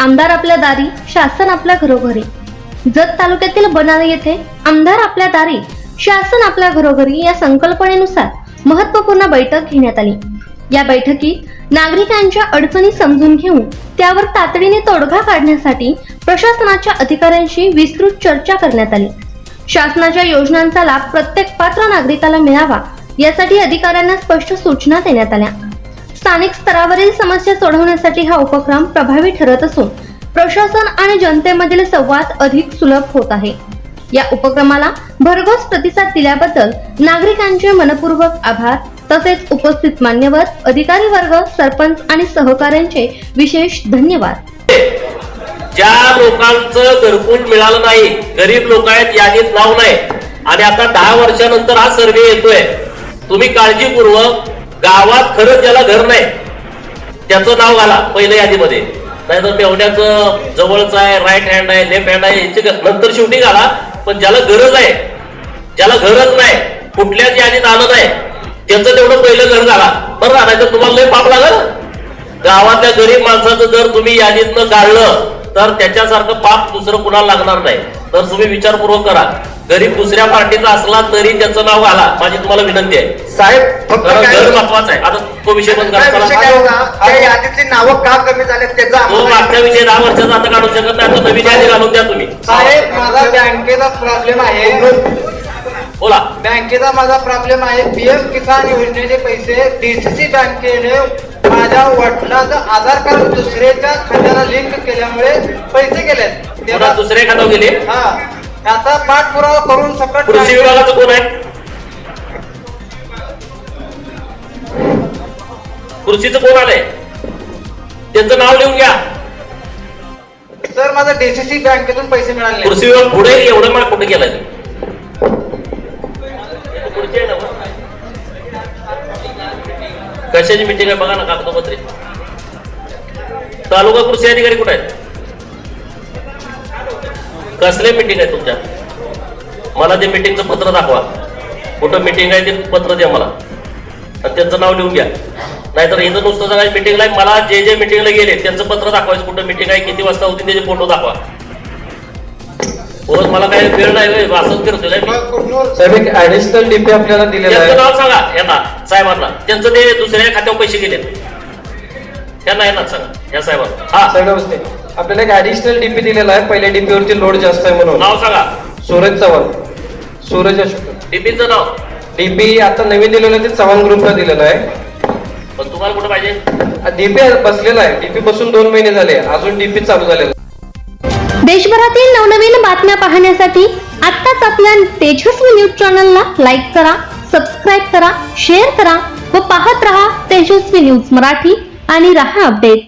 आमदार आपल्या दारी शासन आपल्या घरोघरी. जत तालुक्यातील बनाळी येथे आमदार आपल्या दारी शासन आपल्या घरोघरी या संकल्पनेनुसार महत्त्वपूर्ण बैठक घेण्यात आली. या बैठकीत नागरिकांच्या अडचणी समजून घेऊन त्यावर तातडीने तोडगा काढण्यासाठी प्रशासनाच्या अधिकाऱ्यांशी विस्तृत चर्चा करण्यात आली. शासनाच्या योजनांचा लाभ प्रत्येक पात्र नागरिकाला मिळावा यासाठी अधिकाऱ्यांना स्पष्ट सूचना देण्यात आल्या. स्थानिक स्तरावरील समस्या सोडवण्यासाठी हा उपक्रम प्रभावी ठरत असून प्रशासन आणि जनतेमधील संवाद अधिक सुलभ होत आहे. या उपक्रमाला भरघोस प्रतिसाद दिल्याबद्दल नागरिकांचे मनपूर्वक आभार तसेच उपस्थित मान्यवर अधिकारी वर्ग सरपंच आणि सहकाऱ्यांचे विशेष धन्यवाद. ज्या लोकांचं घरकुल मिळालं नाही गरीब लोक आहेत यादीत नाव नाही. आणि आता दहा वर्षानंतर हा सर्वे येतोय. तुम्ही काळजीपूर्वक गावात खरंच ज्याला घर नाही. त्याचं नाव घाला पहिल्या यादीमध्ये. नाहीतर मेवण्याचं जवळच आहे राईट हँड आहे लेफ्ट हँड आहे याची नंतर शेवटी घाला. पण ज्याला गरज आहे ज्याला गरज नाही कुठल्याच यादीत आलं नाही त्याचं तेवढं पहिलं घर घाला. बरं ना नाहीतर तुम्हाला लय पाप लागल? गावातल्या गरीब माणसाचं जर तुम्ही यादीतनं काढलं तर त्याच्यासारखं पाप दुसरं कुणाला लागणार नाही. तर तुम्ही विचारपूर्वक करा. गरीब दुसऱ्या पार्टीचा असला तरी त्याचं नाव घाला. माझी तुम्हाला विनंती आहे. साहेब फक्त कारण काय घर महत्वाचं आहे. आता तो विषय बंद काय करा. विषय चला. काय होता? त्या यादीतली नावं का कमी झालेत त्याचा तो आम्हाला मागच्या विषय दहा वर्षाचा आता काढू शकत नाही. तो नवीन यादी घालून द्या तुम्ही. साहेब माझा बँकेचा प्रॉब्लेम आहे. बोला. बँकेचा माझा प्रॉब्लेम आहे. पीएम किसान योजनेचे पैसे डीसीसी बँकेने माझ्या वडिलाचं आधार कार्ड दुसऱ्याच्या खात्याला लिंक केल्यामुळे पैसे गेलेत. पुन्हा तेव्हा दुसऱ्या एखादं गेले? हा. त्याचा पाठपुरावा करून सकट कृषी विभागाचं कोण आहे? कृषीचं कोण आलंय? त्यांचं नाव लिहून घ्या. सर माझा डीसीसी बँकेतून पैसे मिळाले. कृषी विभाग पुढे एवढं मला कुठे मग? कशाची मिटिंग आहे? बघा ना कागदोपत्री. तालुका कृषी अधिकारी कुठे आहेत? कसले मिटिंग आहे तुमच्या? मला ते मिटिंगचं पत्र दाखवा. कुठं मिटिंग आहे ते पत्र द्या मला. आणि त्यांचं नाव लिहून घ्या. नाहीतर इथं नुसतं सांगायचं मिटिंगला मला जे जे मिटिंगला गेले त्यांचं पत्र दाखवायचं कुठं मिटिंग आहे किती वाजता होती त्याचे फोटो दाखवा. मला काही वेळ नाही असंच करतोय त्यांचं नाव सांगा यांना साहेबांना. त्यांचं ते दुसऱ्या खात्यावर पैसे गेले त्यांना यांना सांगा या साहेबांना. हा. साहेब नमस्ते. आपल्याला एक ऍडिशनल डीपी दिलेला आहे. पहिल्या डीपी वरती लोड जास्त आहे म्हणून. नाव सांगा. सूरज चव्हाण. सूरज अशोक. टीपीचं नाव? डीपी आता नवीन दिलेलं आहे ते चव्हाण ग्रुपला दिलेलं आहे. पण तुम्हाला कुठं पाहिजे? डीपी बसलेला आहे. डीपी बसून दोन महिने झाले. अजून डीपी चालू झालेला. देशभरातील नवनवीन बातम्या पाहण्यासाठी आत्ताच आपल्या तेजस्वी न्यूज चॅनलला लाईक करा सबस्क्राईब करा शेअर करा व पाहत रहा तेजस्वी न्यूज मराठी आणि रहा अपडेट.